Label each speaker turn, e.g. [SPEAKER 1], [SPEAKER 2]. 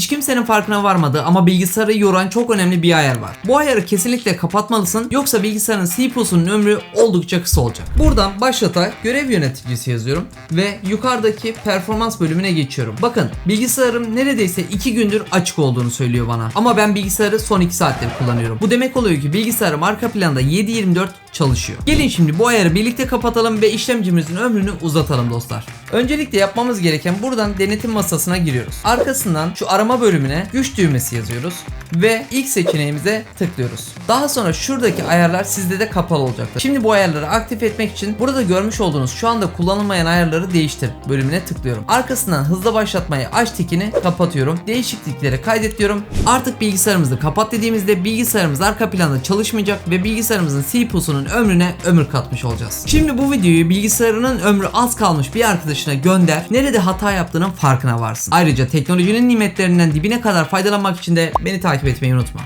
[SPEAKER 1] Hiç kimsenin farkına varmadığı ama bilgisayarı yoran çok önemli bir ayar var. Bu ayarı kesinlikle kapatmalısın yoksa bilgisayarın CPU'sunun ömrü oldukça kısa olacak. Buradan başlata görev yöneticisi yazıyorum ve yukarıdaki performans bölümüne geçiyorum. Bakın bilgisayarım neredeyse 2 gündür açık olduğunu söylüyor bana. Ama ben bilgisayarı son 2 saattir kullanıyorum. Bu demek oluyor ki bilgisayarım arka planda 7-24 çalışıyor. Gelin şimdi bu ayarı birlikte kapatalım ve işlemcimizin ömrünü uzatalım dostlar. Öncelikle yapmamız gereken buradan denetim masasına giriyoruz. Arkasından şu arama bölümüne güç düğmesi yazıyoruz ve ilk seçeneğimize tıklıyoruz. Daha sonra şuradaki ayarlar sizde de kapalı olacaktır. Şimdi bu ayarları aktif etmek için burada görmüş olduğunuz şu anda kullanılmayan ayarları değiştir bölümüne tıklıyorum. Arkasından hızlı başlatmayı aç tikini kapatıyorum. Değişiklikleri kaydet diyorum. Artık bilgisayarımızı kapat dediğimizde bilgisayarımız arka planda çalışmayacak ve bilgisayarımızın CPU'sunun ömrüne ömür katmış olacağız. Şimdi bu videoyu bilgisayarının ömrü az kalmış bir arkadaşına gönder. Nerede hata yaptığının farkına varsın. Ayrıca teknolojinin nimetlerinden dibine kadar faydalanmak için de beni takip etmeyi unutma.